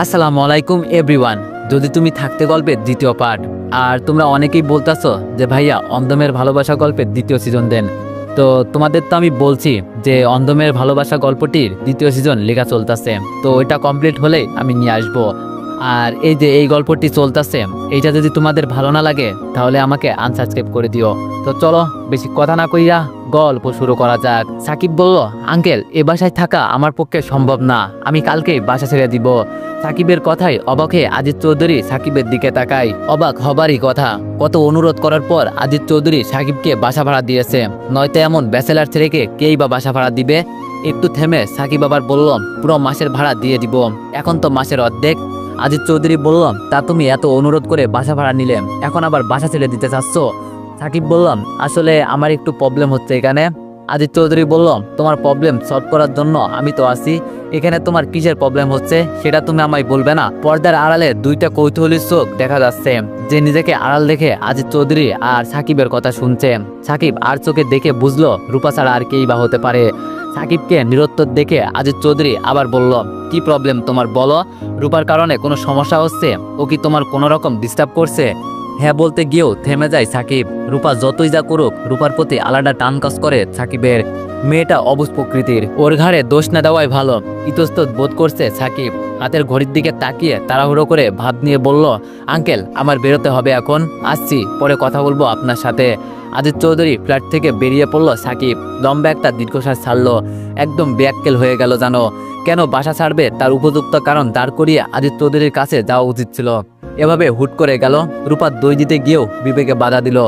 আসসালামু আলাইকুম এভরিওয়ান যদি তুমি থাকতে গল্পের দ্বিতীয় পার্ট, আর তোমরা অনেকেই বলতাছো যে, ভাইয়া, অন্ধমের ভালোবাসা গল্পের দ্বিতীয় সিজন দেন। তো তোমাদের তো আমি বলছি যে, অন্ধমের ভালোবাসা গল্পটির দ্বিতীয় সিজন লেখা চলতেছে। তো এটা কমপ্লিট হলে আমি নিয়ে আসব। আর এই যে এই গল্পটি চলতেছে, এইটা যদি তোমাদের ভালো না লাগে, তাহলে আমাকে আনসাবস্ক্রাইব করে দিও। তো চলো, বেশি কথা না কইয়া গল্প শুরু করা যাক। সাকিব বলল, আঙ্কেল, এ বাসায় থাকা আমার পক্ষে সম্ভব না। আমি কালকেই বাসা ছেড়ে দিব। সাকিবের কথায় অবাক আজিত চৌধুরী সাকিবের দিকে তাকায়। অবাক হবারই কথা। কত অনুরোধ করার পর আজিত চৌধুরী সাকিবকে বাসা ভাড়া দিয়েছে। নয়তো এমন ব্যাচেলার ছেলেকে কেই বা বাসা ভাড়া দিবে? একটু থেমে সাকিব আবার বলল, পুরো মাসের ভাড়া দিয়ে দিব। এখন তো মাসের অর্ধেক। আজিত চৌধুরী বলল তা তুমি এত অনুরোধ করে বাসা ভাড়া নিলে, এখন আবার বাসা ছেড়ে দিতে চাচ্ছ? সাকিব বললাম, আসলে আমার একটু প্রবলেম হচ্ছে এখানে। আজিত চৌধুরী বলল তোমার প্রবলেম সলভ করার জন্য আমি তো আছি, এখানে তোমার কিসের প্রবলেম হচ্ছে সেটা তুমি আমায় বলবে না। পর্দার আড়ালে দুইটা কৌতূহলী চোখ দেখা যাচ্ছে, যে নিজেকে আড়াল দেখে আজিত চৌধুরী আর সাকিবের কথা শুনছে। সাকিব আর চোখে দেখে বুঝলো, রূপা ছাড়া আর কেই বা হতে পারে। সাকিবকে নিরত্তর দেখে আজিজ চৌধুরী আবার বলল, কি প্রবলেম তোমার বলো? রূপার কারণে কোনো সমস্যা হচ্ছে? ও কি তোমার কোনো রকম ডিস্টার্ব করছে? হ্যাঁ বলতে গিয়েও থেমে যায় সাকিব। রূপা যতই যা করুক, রূপার প্রতি আলাদা টান কাজ করে সাকিবের। মেয়েটা অবুজ প্রকৃতির। ওর ঘাড়ে দোষ না দেওয়াই ভালো। ইতস্তত বোধ করছে সাকিব। হাতের ঘড়ির দিকে তাকিয়ে তাড়াহুড়ো করে ভাব নিয়ে বলল, আঙ্কেল, আমার বেরোতে হবে এখন। আসছি, পরে কথা বলব আপনার সাথে। আজিত চৌধুরী ফ্ল্যাট থেকে বেরিয়ে পড়ল সাকিব। লম্বা একটা দীর্ঘশ্বাস ছাড়লো। একদম ব্যাককেল হয়ে গেল জানো কেন বাসা ছাড়বে তার উপযুক্ত কারণ দাঁড় করিয়ে আজিত চৌধুরীর কাছে যাওয়া উচিত ছিল। এভাবে হুট করে গেল। রূপার দই দিতে গিয়েও বিবেকে বাধা দিল।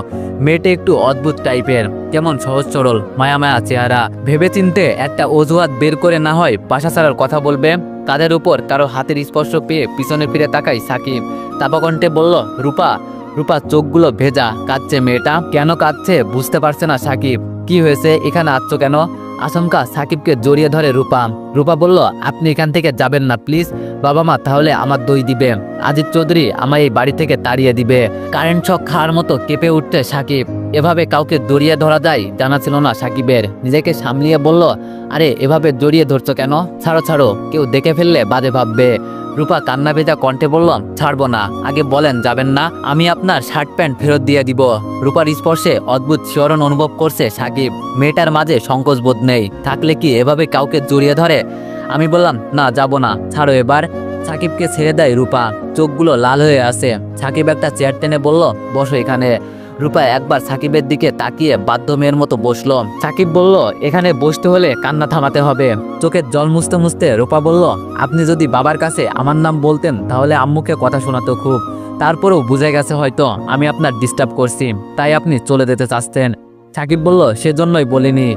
মেয়েটা একটু অদ্ভুত টাইপের, কেমন সহজ সরল, মায়া মায়া চেহারা। ভেবে চিনতে একটা অজুহাত বের করে না হয় বাসা ছাড়ার কথা বলবে। তাদের উপর কারও হাতের স্পর্শ পেয়ে পিছনে ফিরে তাকাই সাকিব। তাপাকণ্ঠে বলল, রূপা রূপা, চোখগুলো ভেজা, কাঁদছে মেয়েটা। কেন কাঁদছে বুঝতে পারছে না সাকিব। কি হয়েছে? এখানে আসছ কেন? আশঙ্কা সাকিবকে জড়িয়ে ধরে রূপা। রূপা বলল, আপনি এখান থেকে যাবেন না, প্লিজ। বাবা মা, তাহলে আমার দই দিবে। আজিত চৌধুরী আমায় এই বাড়ি থেকে তাড়িয়ে দিবে। কারেন্ট শক খাওয়ার মতো কেঁপে উঠতে সাকিব। এভাবে কাউকে জড়িয়ে ধরা যায়, জানা ছিল না সাকিবের। নিজেকে সামলিয়ে বলল, আরে, এভাবে জড়িয়ে ধরছো কেন? ছাড়ো ছাড়ো। কেউ দেখে ফেললে বাজে ভাববে। রূপা কান্না ভেজা কণ্ঠে বললাম ছাড়বো না। আগে বলেন, যাবেন না? আমি আপনার শার্ট প্যান্ট ফেরত দিয়ে দিব। রূপার স্পর্শে অদ্ভুত শিহরণ অনুভব করছে সাকিব। মেয়েটার মাঝে সংকোচ বোধ নেই। থাকলে কি এভাবে কাউকে জড়িয়ে ধরে? আমি বললাম, না, যাব না। ছাড়ো এবার। সাকিবকে ছেড়ে দেয় রূপা। চোখগুলো লাল হয়ে আসে সাকিব একটা চেয়ার টেনে বলল, বসো এখানে। রূপা একবার সাকিবের দিকে তাকিয়ে বাধ্য মেয়ের মতো বসল। সাকিব বলল, এখানে বসতে হলে কান্না থামাতে হবে। চোখের জল মুছতে মুছতে রূপা বলল, আপনি যদি বাবার কাছে আমার নাম বলতেন, তাহলে আম্মুকে কথা শোনাতো খুব। তারপরেও বুঝে গেছে হয়তো আমি আপনার ডিস্টার্ব করছি, তাই আপনি চলে যেতে চাচ্ছেন। সাকিব বলল, সেজন্যই বলিনি।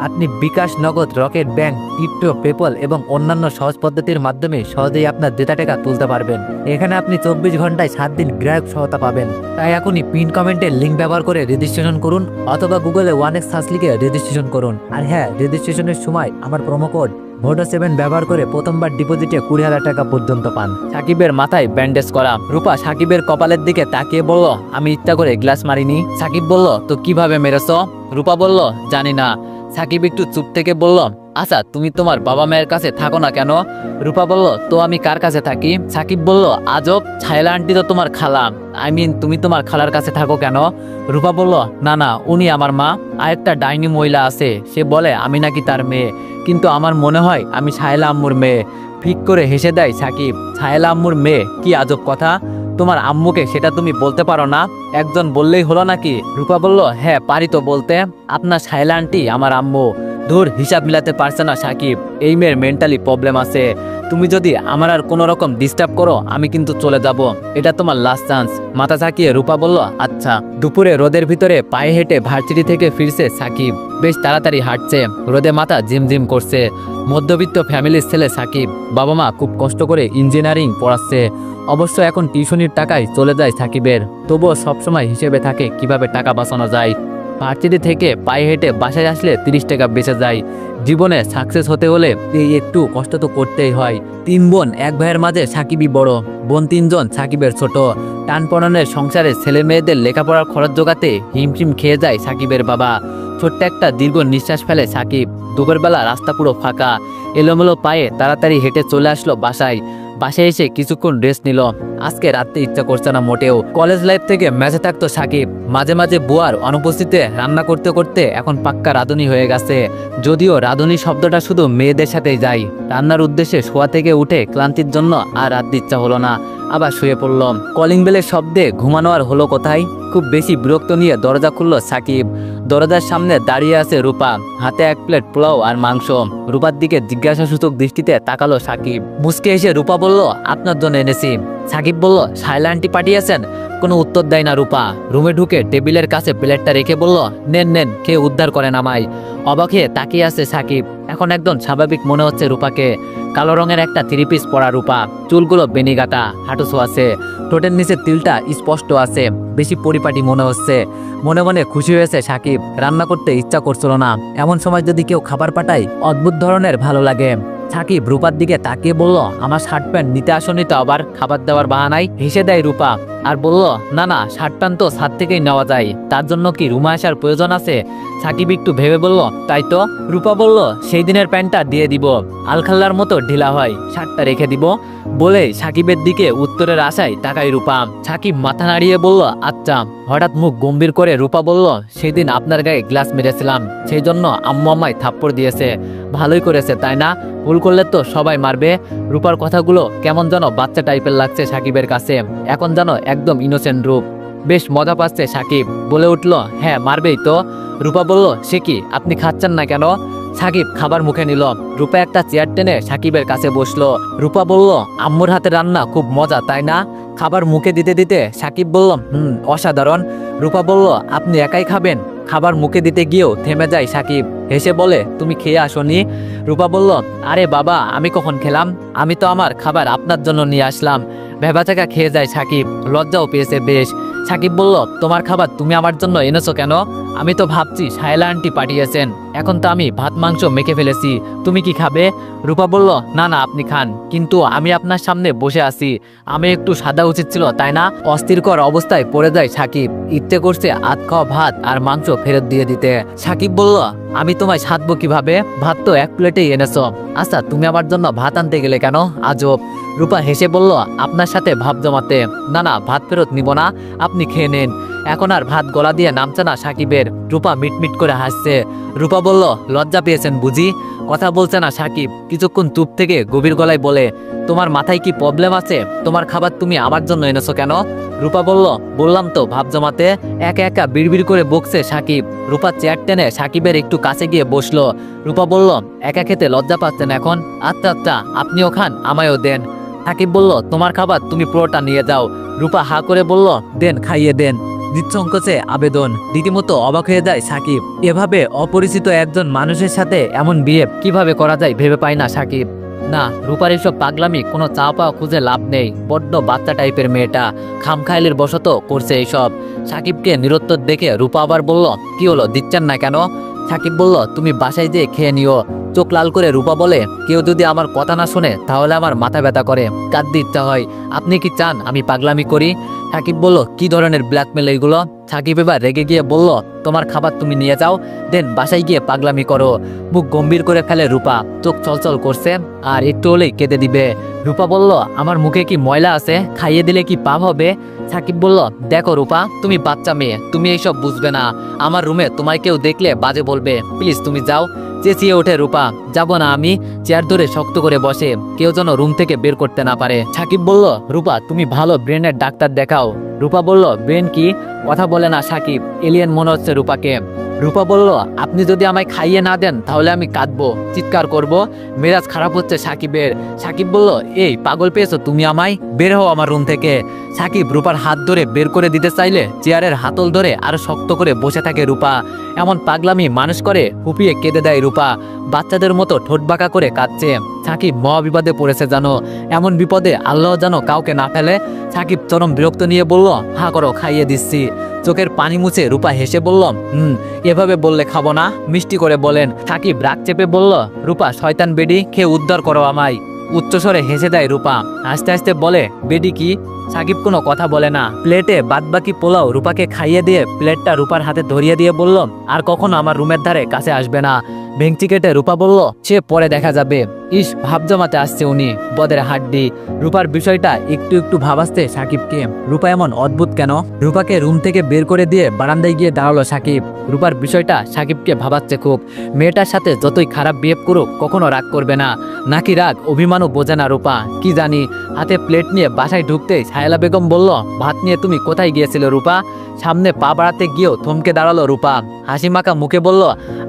আপনি বিকাশ নগদ, রকেট ব্যাংক, ক্রিপ্টো পেপল এবং অন্যান্য সহজ পদ্ধতির মাধ্যমে সহজেই আপনার ডেটা টাকা তুলতে পারবেন। এখানে আপনি চব্বিশ ঘন্টায় সাত দিন গ্রাহক সহায়তা পাবেন। তাই এখনই পিন কমেন্টের লিঙ্ক ব্যবহার করে রেজিস্ট্রেশন করুন অথবা গুগলে ওয়ান এক্স সার্চ লিখে রেজিস্ট্রেশন করুন। আর হ্যাঁ রেজিস্ট্রেশনের সময় আমার প্রোমো কোড ভোটো সেভেন ব্যবহার করে প্রথমবার ডিপোজিটে কুড়ি হাজার টাকা পর্যন্ত পান। সাকিবের মাথায় ব্যান্ডেজ করা। রূপা সাকিবের কপালের দিকে তাকিয়ে বলল, আমি ইচ্ছা করে গ্লাস মারিনি। সাকিব বলল, তো কীভাবে মেরেছ? রূপা বলল, জানি না। সাকিব একটু চুপ থেকে বলল আচ্ছা তুমি তোমার বাবা মায়ের কাছে থাকো না কেন? রূপা বলল, তো আমি কার কাছে থাকি? সাকিব বলল, আজব, ছায়লা আন্টি তো তোমার খালা। আই মিন তুমি তোমার খালার কাছে থাকো কেন? রূপা বলল, না না, উনি আমার মা। আর একটা ডাইনি মহিলা আছে, সে বলে আমি নাকি তার মেয়ে। কিন্তু আমার মনে হয় আমি ছায়লা আম্মুর মেয়ে। ফিক করে হেসে দেয় সাকিব, ছায়লা আম্মুর মেয়ে, কি আজব কথা? তোমার আম্মুকে সেটা তুমি বলতে পারো না? একজন বললেই হলো নাকি? রূপা বলল হ্যাঁ পারি তো বলতে। আপনার সায়েলা আন্টি আমার আম্মু। ধুর, হিসাব মিলাতে পারছে না সাকিব। এই মেয়ের মেন্টালি প্রবলেম আছে। তুমি যদি আমার আর কোনো রকম ডিস্টার্ব করো, আমি কিন্তু চলে যাব। এটা তোমার লাস্ট চান্স মাথা ঝাঁকিয়ে রূপা বলল আচ্ছা। দুপুরে রোদের ভিতরে পায়ে হেঁটে ভার্সিটি থেকে ফিরছে সাকিব। বেশ তাড়াতাড়ি হাঁটছে। রোদে মাথা ঝিমঝিম করছে। মধ্যবিত্ত ফ্যামিলির ছেলে সাকিব। বাবা মা খুব কষ্ট করে ইঞ্জিনিয়ারিং পড়াচ্ছে। অবশ্য এখন টিউশনির টাকায় চলে যায় সাকিবের। তবুও সবসময় হিসেবে থাকে কীভাবে টাকা বাঁচানো যায়। ভার্সিটি থেকে পায়ে হেঁটে বাসায় আসলে তিরিশ টাকা বেঁচে যায়। জীবনে সাকসেস হতে হলে এই একটু কষ্ট তো করতেই হয়। তিন বোন, এক ভাইয়ের মাঝে সাকিবই বড়। বোন তিনজন, সাকিবের ছোট। টানপড়নের সংসারে ছেলে মেয়েদের লেখাপড়ার খরচ জোগাতে হিমশিম খেয়ে যায় সাকিবের বাবা। ছোট্ট একটা দীর্ঘ নিঃশ্বাস ফেলে সাকিব। দুপুরবেলা রাস্তা পুরো ফাঁকা। এলোমেলো পায়ে তাড়াতাড়ি হেঁটে চলে আসলো বাসায়। বাসায় এসে কিছুক্ষণ রেস্ট নিল। আজকে রাতে ইচ্ছা করছে না মোটেও। কলেজ লাইফ থেকে ম্যাচে থাকতো সাকিব। মাঝে মাঝে বুয়ার অনুপস্থিতিতে রান্না করতে করতে এখন পাক্কা রাঁধুনি হয়ে গেছে। যদিও রাঁধুনি শব্দটা শুধু মেয়েদের সাথেই যায়। রান্নার উদ্দেশ্যে শোয়া থেকে উঠে ক্লান্তির জন্য আর রাত ইচ্ছা হলো না। আবার শুয়ে পড়ল। কলিং বেলের শব্দে ঘুমানো আর হলো কোথায়? খুব বেশি বিরক্ত নিয়ে দরজা খুলল সাকিব। দরজার সামনে দাঁড়িয়ে আছে রূপা। হাতে এক প্লেট পোলাও আর মাংস। রূপার দিকে জিজ্ঞাসাসূচক দৃষ্টিতে তাকালো সাকিব। মুসকে এসে রূপা বলল, আপনার জন্য এনেছি। সাকিব বলল শাইলা আন্টি পাঠিয়েছেন? কোনো উত্তর দেয় না রূপা। রুমে ঢুকে টেবিলের কাছে প্লেটটা রেখে বলল, নেন নেন, খেয়ে উদ্ধার করেন আমায়। অবাক হয়ে তাকিয়ে আছে সাকিব। এখন একদম স্বাভাবিক মনে হচ্ছে রূপাকে। কালো রঙের একটা থ্রি পিস পরা রূপা। চুলগুলো বেনিগাটা হাঁটুসো আছে ঠোঁটের নিচে তিলটা স্পষ্ট আছে। বেশি পরিপাটি মনে হচ্ছে। মনে মনে খুশি হয়েছে সাকিব। রান্না করতে ইচ্ছা করছিল না। এমন সময় যদি কেউ খাবার পাঠায়, অদ্ভুত ধরনের ভালো লাগে। সাকিব রূপার দিকে তাকিয়ে বলল, আমার শার্ট প্যান্ট নিতে আসনি তো, আবার খাবার দেওয়ার বাহানায় হেসে দেয় রূপা। আর বলল, না না, শার্ট প্যান্ট তো ছাদ থেকেই নেওয়া যায়, তার জন্য কি রুমা আসার প্রয়োজন আছে? সাকিব একটু ভেবে বলল, তাই তো। রূপা বলল, সেই দিনের প্যান্টটা দিয়ে দিব, আলখাল্লার মতো ঢিলা হয়, শার্টটা রেখে দিব। বলে সাকিবের দিকে উত্তরের আশায় তাকাই রূপা। সাকিব মাথা নাড়িয়ে বলল আচ্ছা। হঠাৎ মুখ গম্ভীর করে রূপা বলল, সেদিন আপনার গায়ে গ্লাস মেরেছিলাম, সেই জন্য আম্মু আম্মায় থাপ্পড় দিয়েছে। ভালোই করেছে, তাই না? করলে তো সবাই মারবে। রূপার কথাগুলো কেমন যেন বাচ্চা টাইপের লাগছে সাকিবের কাছে। এখন যেন একদম ইনোসেন্ট রূপ। বেশ মজা পাচ্ছে সাকিব। বলে উঠল হ্যাঁ মারবেই তো। রূপা বলল, সে কি, আপনি খাচ্ছেন না কেন? সাকিব খাবার মুখে নিল। রূপা একটা চেয়ার টেনে সাকিবের কাছে বসল। রূপা বলল, আম্মুর হাতে রান্না খুব মজা, তাই না? খাবার মুখে দিতে দিতে সাকিব বলল, হুম, অসাধারণ। রূপা বলল, আপনি একাই খাবেন? খাবার মুখে দিতে গিয়েও থেমে যায় সাকিব। হেসে বলে, তুমি খেয়ে আসনি? রূপা বলল, আরে বাবা, আমি কখন খেলাম? আমি তো আমার খাবার আপনার জন্য নিয়ে আসলাম। ভেবাচাকা খেয়ে যায় সাকিব। লজ্জাও পেয়েছে বেশ। সাকিব বলল, তোমার খাবার তুমি আমার জন্য এনেছো কেন? আমি তো ভাবছি সায়লা আন্টি পাঠিয়েছেন। এখন তো আমি ভাত, মাংস মেখে ফেলেছি। তুমি কি খাবে? রূপা বলল, না না, আপনি খান। কিন্তু আমি আপনার সামনে বসে আছি। আমি একটু সাদা উচিত ছিল, তাই না? অস্থিরকর অবস্থায় পড়ে যায় সাকিব। ইচ্ছে করছে আত খাওয়া ভাত আর মাংস ফেরত দিয়ে দিতে। সাকিব বলল, আমি তোমায় সাধবো কীভাবে? ভাত তো এক প্লেটেই এনেছো। আচ্ছা তুমি আমার জন্য ভাত আনতে গেলে কেন? আজব। রূপা হেসে বলল, আপনার সাথে ভাব জমাতে। না না, ভাত ফেরত নিব না। আপনি খেয়ে নেন। এখন আর ভাত গলা দিয়ে নামছে না সাকিবের। রূপা মিটমিট করে হাসছে। রূপা বলল, লজ্জা পেয়েছেন বুঝি? কথা বলছে না সাকিব। কিছুক্ষণ চুপ থেকে গভীর গলায় বলে, তোমার মাথায় কি প্রবলেম আছে? তোমার খাবার তুমি আমার জন্য এনেছো কেন? রূপা বলল, বললাম তো ভাব জমাতে। একা একা বিড়বিড় করে বকছে সাকিব। রূপা চেয়ার টেনে সাকিবের একটু কাছে গিয়ে বসল। রূপা বলল, একা খেতে লজ্জা পাচ্ছেন এখন? আচ্ছা আচ্ছা আপনিও খান, আমায়ও দেন। সাকিব বলল, তোমার খাবার তুমি পুরোটা নিয়ে যাও। রূপা হা করে বলল, দেন, খাইয়ে দেন। নিঃসংকোচে আবেদন। রীতিমতো অবাক হয়ে যায় সাকিব। এভাবে অপরিচিত একজন মানুষের সাথে এমন বিয়ে কীভাবে করা যায় ভেবে পায় না সাকিব। না, রূপার এসব পাগলামি, কোনো চা পাওয়া খুঁজে লাভ নেই। বড্ড বাচ্চা টাইপের মেয়েটা, খামখাইলের বশত করছে এইসব সাকিবকে নিরুত্তর দেখে রূপা আবার বলল, কি হলো, দিচ্ছেন না কেন? সাকিব বলল, তুমি বাসায় যেয়ে খেয়ে নিও। চোখ লাল করে রূপা বলে, কেউ যদি আমার কথা না শুনে, তাহলে আমার মাথা ব্যথা করে। কাঁদতে ইচ্ছা হয়। আপনি কি চান আমি পাগলামি করি? হাকিব বলল, কি ধরনের ব্ল্যাকমেল এইগুলো? সাকিব এবার রেগে গিয়ে বলল, তোমার খাবার তুমি নিয়ে যাও, দেন বাসায় গিয়ে পাগলামি করো। মুখ গম্ভীর করে ফেলে রূপা, চোখ চলচল করছে, আর একটু হলেই কেঁদে দিবে। রূপা বলল, আমার মুখে কি ময়লা আছে? খাইয়ে দিলে কি পাপ হবে? সাকিব বলল, দেখো রূপা, তুমি বাচ্চা মেয়ে, তুমি এইসব বুঝবে না। আমার রুমে তোমায় কেউ দেখলে বাজে বলবে। প্লিজ তুমি যাও। চেঁচিয়ে ওঠে রূপা, যাব না আমি। চেয়ার ধরে শক্ত করে বসে, কেউ যেন রুম থেকে বের করতে না পারে। সাকিব বলল, রূপা, তুমি ভালো ব্রেনের ডাক্তার দেখাও। রূপা বলল ব্রেন কি? কথা বলে না, সাকিব। এলিয়েন মনে হচ্ছে রূপাকে। রূপা বলল, আপনি যদি আমায় খাইয়ে না দেন, তাহলে আমি কাঁদবো, চিৎকার করব, মেজাজ খারাপ হচ্ছে সাকিবের। সাকিব বলল, এই পাগল পেয়েছ তুমি আমায়? বের হও আমার রুম থেকে। সাকিব রূপার হাত ধরে বের করে দিতে চাইলে চেয়ারের হাতল ধরে আরও শক্ত করে বসে থাকে রূপা। এমন পাগলামি মানুষ করে, হুপিয়ে কেঁদে দেয় রূপা। বাচ্চাদের মতো ঠোঁট বাঁকা করে কাঁদছে। সাকিব মহা বিপদে পড়েছে জানো। এমন বিপদে আল্লাহ জানো কাউকে না ফেলে। সাকিব চরম বিরক্ত নিয়ে বলল, হা করো, খাইয়ে দিচ্ছি। চোখের পানি মুছে রূপা হেসে বলল, হুম, এভাবে বললে খাব না। মিষ্টি করে বলেন। সাকিব রাগ চেপে বলল, রূপা, শয়তান বেডি, খেয়ে উদ্ধার করো আমায়। উচ্চস্বরে হেসে দেয় রূপা। আস্তে আস্তে বলে, বেডি কি? সাকিব কোনো কথা বলে না। প্লেটে বাদবাকি পোলাও রূপাকে খাইয়ে দিয়ে প্লেটটা রূপার হাতে ধরিয়ে দিয়ে বলল, আর কখনো আমার রুমের ধারে কাছে আসবে না। ভেংচি কেটে রূপা বলল, সে পরে দেখা যাবে। ইস, ভাব জমাতে আসছে উনি। বদের হাড্ডি। রূপার বিষয়টা একটু একটু ভাবাসতে সাকিবকে। রূপা এমন অদ্ভুত কেন? রূপাকে রুম থেকে বের করে দিয়ে বারান্দায় গিয়ে দাঁড়াল সাকিব। রূপার বিষয়টা সাকিবকে ভাবাচ্ছে খুব। মেয়েটার সাথে যতই খারাপ বিহেভ করুক, কখনো রাগ করবে না। নাকি রাগ, অভিমানও বোঝে না রূপা। কি জানি, হাতে প্লেট নিয়ে বাসায় ঢুকতেই ছায়লা বেগম বলল, ভাত নিয়ে তুমি কোথায় গিয়েছিলে রূপা? সামনে পা বাড়াতে গিয়েও থমকে দাঁড়াল রূপা। হাসি মাখা মুখে বলল,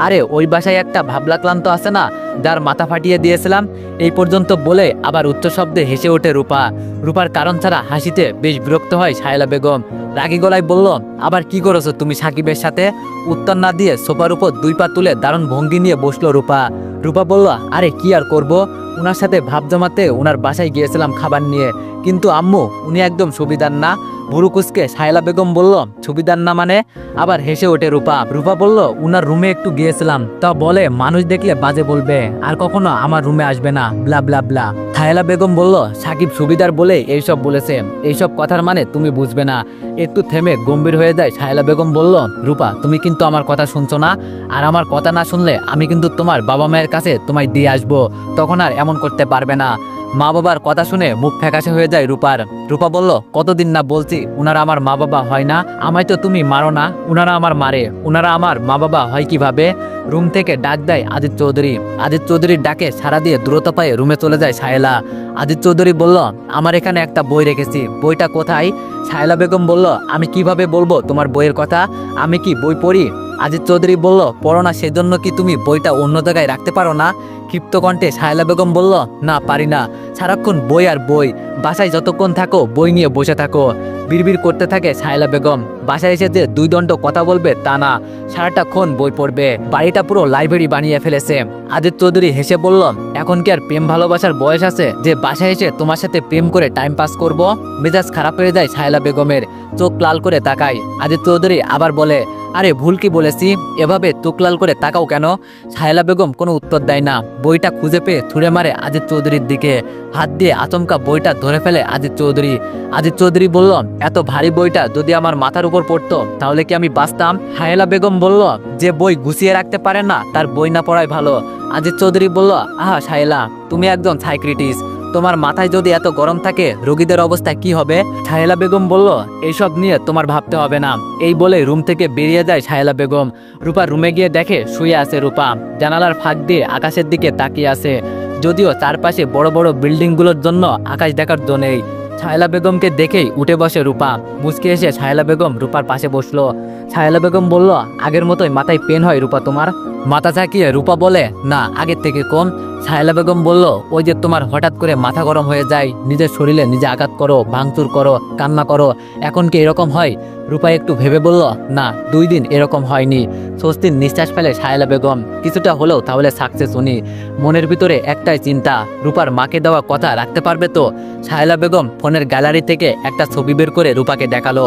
আরে, ওই বাসায় একটা ভাবলা ক্লান্ত আছে না, যার মাথা ফাটিয়ে দিয়েছিলাম? এই পর্যন্ত বলে আবার উচ্চ শব্দে হেসে ওঠে রূপা। রূপার কারণ ছাড়া হাসিতে বেশ বিরক্ত হয় সায়লা বেগম। রাগী গলায় বলল, আবার কি করেছ তুমি সাকিবের সাথে? উত্তর না দিয়ে সোফার উপর দুই পা তুলে দারুণ ভঙ্গি নিয়ে বসল রূপা। রূপা বলল, আরে, কি আর করব? ওনার সাথে ভাব জমাতে ওনার বাসায় গিয়েছিলাম খাবার নিয়ে। কিন্তু আম্মু উনি একদম সুবিধার না। ভুরু কুসকে সায়লা বেগম বলল সুবিধার না মানে? আবার হেসে ওঠে রূপা। রূপা বলল, উনার রুমে একটু গিয়েছিলাম। তা বলে, মানুষ দেখলে বাজে বলবে। আর কখনো আমার রুমে আসবে না। Blah blah blah. থায়লা বেগম বলল, সাকিব সুবিধার বলে এইসব বলেছে। এইসব কথার মানে তুমি বুঝবে না। একটু থেমে গম্ভীর হয়ে যায় সায়লা বেগম বলল, রূপা, তুমি কিন্তু আমার কথা শুনছো না। আর আমার কথা না শুনলে আমি কিন্তু তোমার বাবা মায়ের কাছে তোমায় দিয়ে আসব। তখন আর এমন করতে পারবে না। মা বাবার কথা শুনে মুখ ফ্যাকাশে হয়ে যায় রূপার। রূপা বলল, কতদিন না বলছি উনারা আমার মা বাবা হয় না, আমায় তো তুমি মারো না, উনারা আমার মারে, উনারা আমার মা বাবা হয় কীভাবে? রুম থেকে ডাক দেয় আদিত চৌধুরী, আদিত চৌধুরীর ডাকে সারা দিয়ে দ্রুত পায়ে রুমে চলে যায় সায়লা। আদিত চৌধুরী বলল, আমার এখানে একটা বই রেখেছি, বইটা কোথায়? সায়লা বেগম বলল, আমি কীভাবে বলব তোমার বইয়ের কথা? আমি কি বই পড়ি? আজিত চৌধুরী বলল, পড়ো না, সেজন্য কি তুমি বইটা অন্য জায়গায় রাখতে পারো না? ক্ষিপ্ত কণ্ঠে সায়লা বেগম বলল, না, পারি না। সারাক্ষণ বই আর বই। বাসায় যতক্ষণ থাকো, বই নিয়ে বসে থাকো। বিড়বিড় করতে থাকে সায়লা বেগম। বাসায় এসে যে দুই দণ্ড কথা বলবে, তা না। সারাটাক্ষণ বই পড়বে। বাড়িটা পুরো লাইব্রেরি বানিয়ে ফেলেছে। আদিত্য চৌধুরী হেসে বলল, এখন কি আর প্রেম ভালোবাসার বয়স আছে? যে বাসায় এসে তোমার সাথে প্রেম করে টাইম পাস করব? মেজাজ খারাপ হয়ে যায় সায়লা বেগমের। চোখ লাল করে তাকায়। আদিত্য চৌধুরী আবার বলে আরে ভুল কি বলেছি? এভাবে চোখ লাল করে তাকাও কেন? সায়লা বেগম কোনো উত্তর দেয় না। বইটা খুঁজে পেয়ে ছুঁড়ে মারে আজিত চৌধুরীর দিকে। হাত দিয়ে আচমকা বইটা ধরে ফেলে আজিত চৌধুরী। আজিত চৌধুরী বলল, এত ভারী বইটা যদি আমার মাথার উপর পড়তো, তাহলে কি আমি বাঁচতাম? হায়লা বেগম বলল, যে বই গুছিয়ে রাখতে পারে না, তার বই না পড়াই ভালো। আজিত চৌধুরী বলল, আহা সাহেলা তুমি একজন সাইক্রিটিস্ট তোমার মাথায় যদি এত গরম থাকে, রোগীদের অবস্থা কি হবে? সাহেলা বেগম বলল এইসব নিয়ে তোমার ভাবতে হবে না। এই বলে রুম থেকে বেরিয়ে যায় সাহেলা বেগম। রূপা রুমে গিয়ে দেখে শুয়ে আছে রূপা। জানালার ফাঁক দিয়ে আকাশের দিকে তাকিয়ে আছে। যদিও চারপাশে বড় বড় বিল্ডিংগুলোর জন্য আকাশ দেখার জন্য নেই। ছায়লা বেগমকে দেখেই উঠে বসে রূপা। মুচকে এসে ছায়লা বেগম রূপার পাশে বসল। ছায়লা বেগম বলল, আগের মতোই মাথায় পেন হয় রূপা তোমার? মাথা চাকিয়ে রূপা বলে, না, আগের থেকে কম। ছায়লা বেগম বলল, ওই যে তোমার হঠাৎ করে মাথা গরম হয়ে যায়, নিজের শরীরে নিজে আঘাত করো, ভাঙচুর করো, কান্না করো, এখন কি এরকম হয়? রূপা একটু ভেবে বলল, না, দুই দিন এরকম হয়নি। স্বস্তির নিঃশ্বাস ফেলে সায়লা বেগম, কিছুটা হলেও তাহলে সাকসেস উনি। মনের ভিতরে একটাই চিন্তা, রূপার মাকে দেওয়া কথা রাখতে পারবে তো? সায়লা বেগম ফোনের গ্যালারি থেকে একটা ছবি বের করে রূপাকে দেখাল।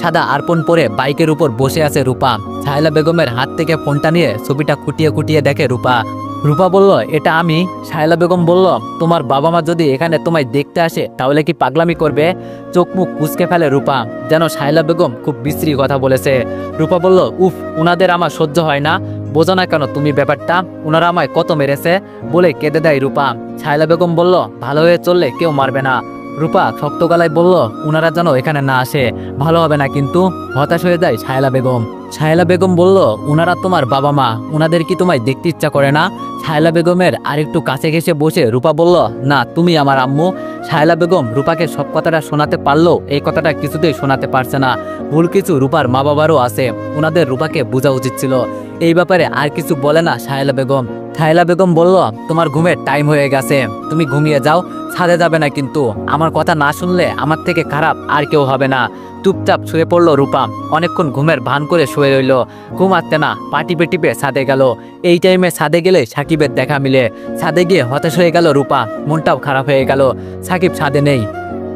সাদা আরপন পরে বাইকের উপর বসে আছে রূপা। সায়লা বেগমের হাত থেকে ফোনটা নিয়ে ছবিটা খুঁটিয়ে খুঁটিয়ে দেখে রূপা। রূপা বলল, এটা আমি। শায়লা বেগম বলল, তোমার বাবা মা যদি এখানে তোমায় দেখতে আসে, তাহলে কি পাগলামি করবে? চোখ মুখ কুচকে ফেলে রূপা, যেন শায়লা বেগম খুব বিশ্রী কথা বলেছে। রূপা বলল, উফ, উনাদের আমার সহ্য হয় না। বোঝো না কেন তুমি ব্যাপারটা? ওনারা আমায় কত মেরেছে? বলে কেঁদে দেয় রূপা। শায়লা বেগম বলল, ভালো হয়ে চললে কেউ মারবে না। রূপা শক্ত গলায় বলল, উনারা যেন এখানে না আসে। ভালো হবে না কিন্তু? হতাশ হয়ে যায় ছায়লা বেগম। ছায়লা বেগম বলল, উনারা তোমার বাবা মা। উনাদের কি তোমায় দেখতে ইচ্ছা করে না? ছায়লা বেগমের আরেকটু কাছে ঘেসে বসে রূপা বলল, না, তুমি আমার আম্মু। ছায়লা বেগম রূপাকে সব কথাটা শোনাতে পারলেও এই কথাটা কিছুতেই শোনাতে পারছে না। ভুল কিছু রূপার মা বাবারও আছে। ওনাদের রূপাকে বোঝা উচিত ছিল। এই ব্যাপারে আর কিছু বলে না সায়লা বেগম। ছায়লা বেগম বলল, তোমার ঘুমের টাইম হয়ে গেছে। তুমি ঘুমিয়ে যাও, ছাদে যাবে না কিন্তু। আমার কথা না শুনলে আমার থেকে খারাপ আর কেউ হবে না। চুপচাপ শুয়ে পড়ল রূপা। অনেকক্ষণ ঘুমের ভান করে শুয়ে রইল। ঘুম আসতে না পা টিপে টিপে ছাদে গেল। এই টাইমে ছাদে গেলে সাকিবের দেখা মিলে। ছাদে গিয়ে হতাশ হয়ে গেল রূপা। মনটাও খারাপ হয়ে গেল। সাকিব ছাদে নেই।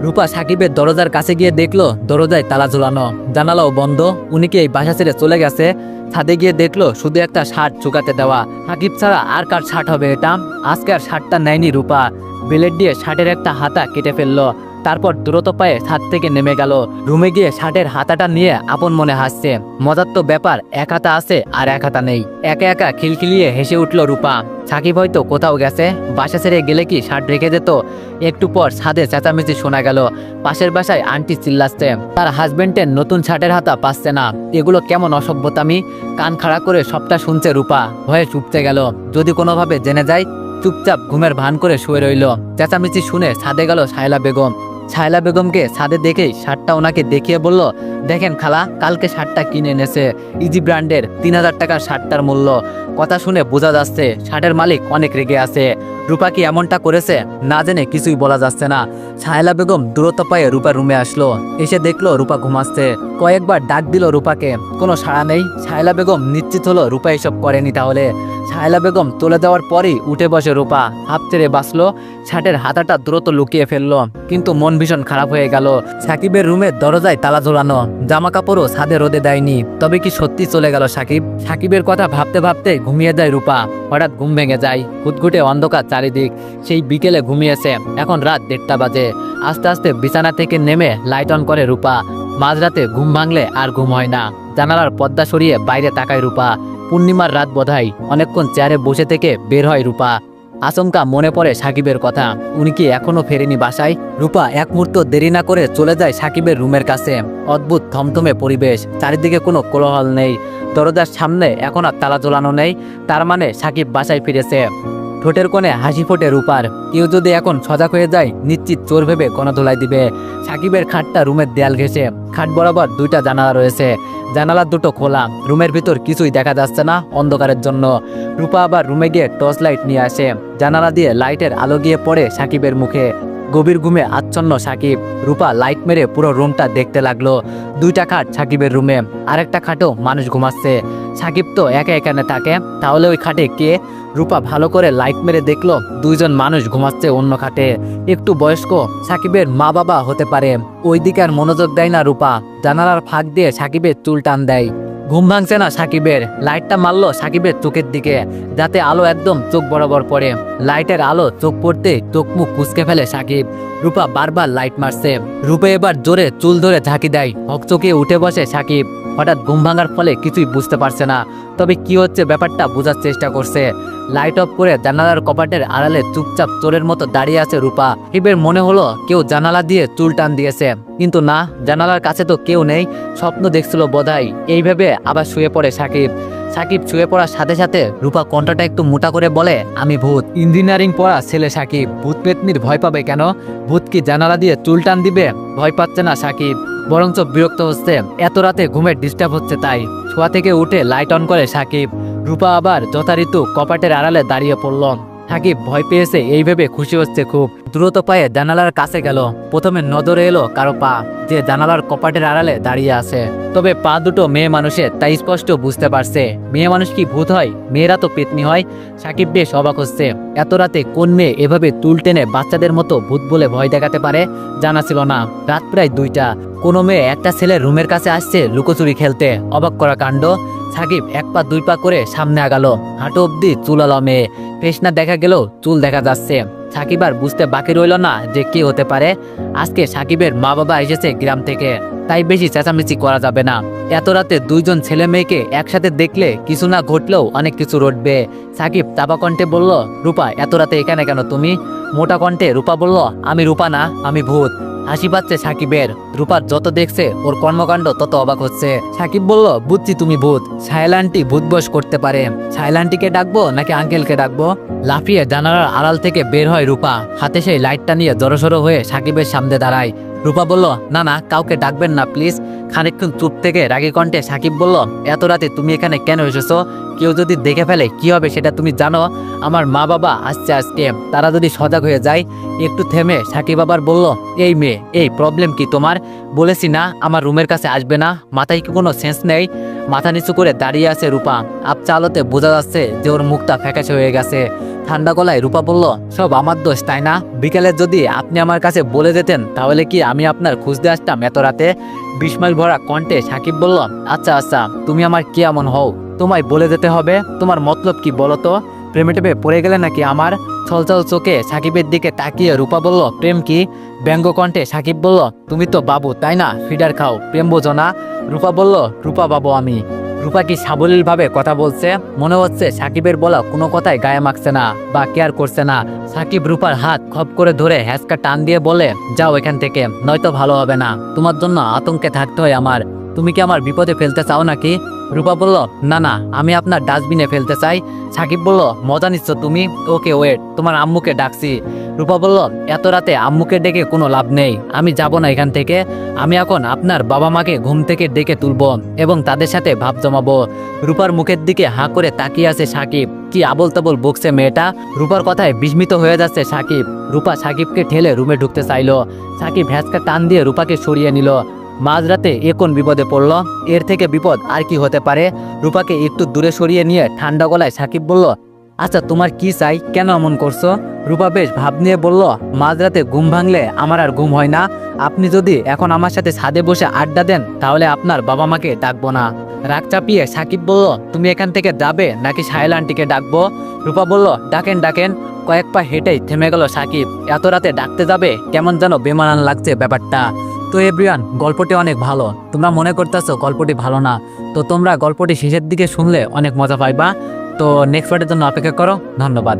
রূপা সাকিবের দরজার কাছে গিয়ে দেখল, দরজায় তালা ঝোলানো। জানালাও বন্ধ। উনিকে এই বাসা ছেড়ে চলে গেছে? ছাদে গিয়ে দেখল, শুধু একটা শার্ট চুকাতে দেওয়া। সাকিব ছাড়া আর কার শার্ট হবে এটা? আজকে আর শার্টটা নেয়নি রূপা। বেলেট দিয়ে শার্টের একটা হাতা কেটে ফেলল। তারপর দ্রুত পায়ে ছাদ থেকে নেমে গেল। রুমে গিয়ে শার্টের হাতাটা নিয়ে আপন মনে হাসছে। মজার তো ব্যাপার, এক হাতা আছে আর এক হাতা নেই। একা একা খিলখিলিয়ে হেসে উঠল রূপা। সাকিব হয়তো কোথাও গেছে, বাসা ছেড়ে গেলে কি শার্ট রেখে যেত? একটু পর ছাদে চেঁচামেচি শোনা গেল। পাশের বাসায় আন্টি চিল্লাচ্ছে, তার হাজবেন্ডের নতুন শার্টের হাতা পাচ্ছে না। এগুলো কেমন অসভ্যতামি কান খাড়া করে সবটা শুনছে রূপা। ভয়ে চুপতে গেল। যদি কোনোভাবে জেনে যায়, চুপচাপ ঘুমের ভান করে শুয়ে রইল। চেঁচামেচি শুনে ছাদে গেল সায়লা বেগম। শায়লা বেগমকে ছাদে দেখেই শার্টটা ওনাকে দেখিয়ে বলল, দেখেন খালা, কালকে শার্টটা কিনে এনেছে। ইজি ব্র্যান্ডের তিন হাজার টাকার শার্টটার মূল্য। কথা শুনে বোঝা যাচ্ছে শার্টের মালিক অনেক রেগে আছে। রূপা কি এমনটা করেছে? না জেনে কিছুই বলা যাচ্ছে না। ছায়লা বেগম দূরত্ব পায়ে রূপার রুমে আসলো। এসে দেখল রূপা ঘুমাচ্ছে। কয়েকবার ডাক দিল রূপাকে। কোনো সাড়া নেই? ছায়লা বেগম নিশ্চিত হলো রূপা এসব করেনি তাহলে। ছায়লা বেগম তুলে যাওয়ার পরেই উঠে বসে রূপা। হাফ ছেড়ে বাঁচলো, ছাটের হাতাটা দ্রুত লুকিয়ে ফেলল, কিন্তু মন ভীষণ খারাপ হয়ে গেল। সাকিবের রুমের দরজায় তালা ঝোলানো জামা কাপড়ও ছাদে রোদে দেয়নি। তবে কি সত্যি চলে গেল সাকিব? সাকিবের কথা ভাবতে ভাবতে ঘুমিয়ে যায় রূপা। হঠাৎ ঘুম ভেঙে যায়। ঘুটঘুটে অন্ধকার চারিদিক। সেই বিকেলে ঘুমিয়েছে। এখন রাত দেড়টা বাজে। আস্তে আস্তে বিছানা থেকে নেমে লাইট অন করে রূপা। মাঝরাতে ঘুম ভাঙলে আর ঘুম হয় না। জানালার পদ্মা সরিয়ে বাইরে তাকায় রূপা। পূর্ণিমার রাত বোধাই অনেকক্ষণ চেয়ারে বসে থেকে বের হয় রূপা। আচমকা মনে পড়ে সাকিবের কথা। উনি কি এখনও ফেরেনি বাসায়? রূপা এক মুহূর্ত দেরি না করে চলে যায় সাকিবের রুমের কাছে। অদ্ভুত থমথমে পরিবেশ, চারিদিকে কোনো কোলাহল নেই। দরজার সামনে এখন আর তালা ঝোলানো নেই, তার মানে সাকিব বাসায় ফিরেছে। ঠোঁটের কোণে হাসি ফোটে রূপার। কেউ যদি এখন সজাগ হয়ে যায়, নিশ্চিত চোর ভেবে কোনো ধোলাই দিবে। সাকিবের খাটটা রুমের দেয়াল ঘেসে খাট বরাবর দুইটা জানালা রয়েছে। জানালা দুটো খোলা। রুমের ভিতর কিছুই দেখা যাচ্ছে না অন্ধকারের জন্য। রূপা আবার রুমে গিয়ে টর্চ লাইট নিয়ে আসে। জানালা দিয়ে লাইটের আলো গিয়ে পড়ে সাকিবের মুখে। গভীর ঘুমে আচ্ছন্ন সাকিব। রূপা লাইট মেরে পুরো রুমটা দেখতে লাগল। দুইটা খাট সাকিবের রুমে। আরেকটা খাটও মানুষ ঘুমাচ্ছে। সাকিব তো একা এখানে থাকে। তাহলে ওই খাটে কে? রূপা ভালো করে লাইট মেরে দেখল, দুইজন মানুষ ঘুমাচ্ছে অন্য খাটে। একটু বয়স্ক, সাকিবের মা বাবা হতে পারে। ওই দিকে আর মনোযোগ দেয় না রূপা। জানালার ফাঁক দিয়ে সাকিবের চুল টান দেয়। ঘুম ভাঙছে না সাকিবের। লাইটটা মারলো সাকিবের চোখের দিকে, যাতে আলো একদম চোখ বরাবর পড়ে। লাইটের আলো চোখ পড়তে চোখ মুখ কুচকে ফেলে সাকিব। রূপা বারবার লাইট মারছে। রূপে এবার জোরে চুল ধরে ঝাঁকি দেয়। হকচকিয়ে উঠে বসে সাকিব। হঠাৎ ঘুম ভাঙার ফলে কিছুই বুঝতে পারছে না। তবে কি হচ্ছে ব্যাপারটা বোঝার চেষ্টা করছে। লাইট অফ করে জানালার কপাটের আড়ালে চুপচাপ চোরের মতো দাঁড়িয়ে আছে রূপা। হিবের মনে হলো কেউ জানালা দিয়ে চুল টান দিয়েছে। কিন্তু না, জানালার কাছে তো কেউ নেই, স্বপ্ন দেখছিল বোধহয়। এইভাবে আবার শুয়ে পড়ে সাকিব। সাকিব শুয়ে পড়ার সাথে সাথে রূপা কণ্ঠটা একটু মোটা করে বলে, আমি ভূত। ইঞ্জিনিয়ারিং পড়া ছেলে সাকিব, ভূত পেতনির ভয় পাবে কেন? ভূত কি জানালা দিয়ে চুল টান দিবে? ভয় পাচ্ছে না সাকিব। বরঞ্চ বিরক্ত হচ্ছে। এত রাতে ঘুমের ডিস্টার্ব হচ্ছে তাই। শোয়া থেকে উঠে লাইট অন করে সাকিব। রূপা আবার যথারীতি কপাটের আড়ালে দাঁড়িয়ে পড়ল। সাকিব ভয় পেয়েছে, এই ভেবে খুশি হচ্ছে খুব। দ্রুত পায়ে জানালার কাছে গেল। প্রথমে নজরে এলো কারও পা, যে জানালার কপাটের আড়ালে দাঁড়িয়ে আছে। তবে পা দুটো মেয়ে মানুষের, তাই স্পষ্ট বুঝতে পারছে। মেয়ে মানুষ কি ভূত হয়? মেয়েরা তো পেতনি হয়। সাকিব বেশ অবাক হচ্ছে। এত রাতে কোন মেয়ে এভাবে তুল টেনে বাচ্চাদের মতো ভূত বলে ভয় দেখাতে পারে? জানা ছিল না। রাত প্রায় দুইটা। কোনো মেয়ে একটা ছেলে রুমের কাছে আসছে লুকোচুরি খেলতে। অবাক করা কাণ্ড। সাকিব এক পা, দুই পা করে সামনে আগালো। হাঁটু অব্দি চুলালো মেয়ে পেশনা দেখা গেল চুল দেখা যাচ্ছে। সাকিব আর বুঝতে বাকি রইল না যে কি হতে পারে। আজকে সাকিবের মা বাবা এসেছে গ্রাম থেকে। তাই বেশি চেঁচামেচি করা যাবে না। এত রাতে দুইজন ছেলে মেয়েকে একসাথে দেখলে কিছু না ঘটলেও অনেক কিছু রটবে। সাকিব চাপা কণ্ঠে বলল, রূপা, এত রাতে এখানে কেন তুমি? মোটা কণ্ঠে রূপা বলল, আমি রূপা না, আমি ভূত। হাসি পাচ্ছে সাকিবের। রূপার যত দেখছে, ওর কর্মকাণ্ড তত অবাক হচ্ছে। সাকিব বলল, বুঝছি তুমি ভূত। সাইলানটি ভূত বস করতে পারে। সাইলান্টিকে ডাকবো নাকি আঙ্কেলকে ডাকবো? লাফিয়ে জানালার আড়াল থেকে বের হয় রূপা। হাতে সেই লাইটটা নিয়ে জড়সড়ো হয়ে সাকিবের সামনে দাঁড়ায়। রূপা বলল, না না, কাউকে ডাকবেন না, প্লিজ। খানিকক্ষণ চুপ থেকে রাগী কণ্ঠে সাকিব বলল, এত রাতে তুমি এখানে কেন এসেছ? কেউ যদি দেখে ফেলে, কি হবে সেটা তুমি জানো? আমার মা বাবা আসছে আজকে, তারা যদি সজাগ হয়ে যায়। একটু থেমে সাকিব আবার বলল, এই মেয়ে, এই প্রবলেম কি তোমার? বলেছি না, আমার রুমের কাছে আসবে না, মাথায় কি কোনো সেন্স নেই? মাথা নিচু করে দাঁড়িয়ে আছে রূপা। আপচা আলোতে বোঝা যাচ্ছে যে ওর মুখটা ফ্যাকাশে হয়ে গেছে। ঠান্ডা গলায় রূপা বলল, সব আমার দোষ, তাই না? বিকেলে যদি আপনি আমার কাছে বলে দিতেন তাহলে কি আমি আপনার খুঁজতে আসতাম এত রাতে? বিস্ময় ভরা কণ্ঠে সাকিব বলল আচ্ছা আচ্ছা তুমি আমার কি এমন হও? তোমায় বলে দিতে হবে? তোমার মতলব কি বলো তো? প্রেমে টেপে পড়ে গেলে নাকি আমার? ছলছল চোখে সাকিবের দিকে তাকিয়ে রূপা বলল, প্রেম কি? ব্যঙ্গ কণ্ঠে সাকিব বলল, তুমি তো বাবু, তাই না? ফিডার খাও, প্রেম বোঝো না। রূপা বলল, রূপা বাবু আমি। রূপা কি সাবলীলভাবে কথা বলছে? মনে হচ্ছে সাকিবের বলা কোনো কথাই গায়ে মাখছে না বা কেয়ার করছে না। সাকিব রূপার হাত খপ করে ধরে হ্যাসকা টান দিয়ে বলে, যাও এখান থেকে, নয়তো ভালো হবে না। তোমার জন্য আতঙ্কে থাকতে হয় আমার। তুমি কি আমার বিপদে ফেলতে চাও নাকি? রূপা বলল, না না, আমি আপনার ডাস্টবিনে ফেলতে চাই। সাকিব বলল, মজা নিচ্ছ তুমি? ওকে, ওয়েট, তোমার আম্মুকে ডাকছি। রূপা বলল, এত রাতে আম্মুকে ডেকে কোনো লাভ নেই। আমি যাব না এখান থেকে। আমি এখন আপনার বাবা মাকে ঘুম থেকে ডেকে তুলব এবং তাদের সাথে ভাব জমাবো। রূপার মুখের দিকে হাঁ করে তাকিয়ে আছে সাকিব। কি আবল তাবল বকছে মেয়েটা। রূপার কথায় বিস্মিত হয়ে যাচ্ছে সাকিব। রূপা সাকিবকে ঠেলে রুমে ঢুকতে চাইলো। সাকিব ভ্যাসকা টান দিয়ে রূপাকে সরিয়ে নিল। মাঝরাতে এ কোন বিপদে পড়ল? এর থেকে বিপদ আর কি হতে পারে? রূপাকে একটু দূরে সরিয়ে নিয়ে ঠান্ডা গলায় সাকিব বলল আচ্ছা তোমার কি চাই? কেন এমন করছ? রূপা বেশ ভাব নিয়ে বলল মাঝরাতে ঘুম ভাঙলে আমার আর ঘুম হয় না। আপনি যদি এখন আমার সাথে ছাদে বসে আড্ডা দেন, তাহলে আপনার বাবা মাকে ডাকবো না। রাগ চাপিয়ে সাকিব বলল, তুমি এখান থেকে যাবে নাকি সাহেল আন্টিকে ডাকবো? রূপা বলল, ডাকেন ডাকেন। কয়েক পা হেঁটেই থেমে গেল সাকিব। এত রাতে ডাকতে যাবে, কেমন যেন বেমানান লাগছে ব্যাপারটা। তো এভরিওয়ান গল্পটি অনেক ভালো। তোমরা মনে করতেছো গল্পটি ভালো না। তো তোমরা গল্পটি শেষের দিকে শুনলে অনেক মজা পাইবা। তো নেক্সট পার্টের জন্য অপেক্ষা করো। ধন্যবাদ।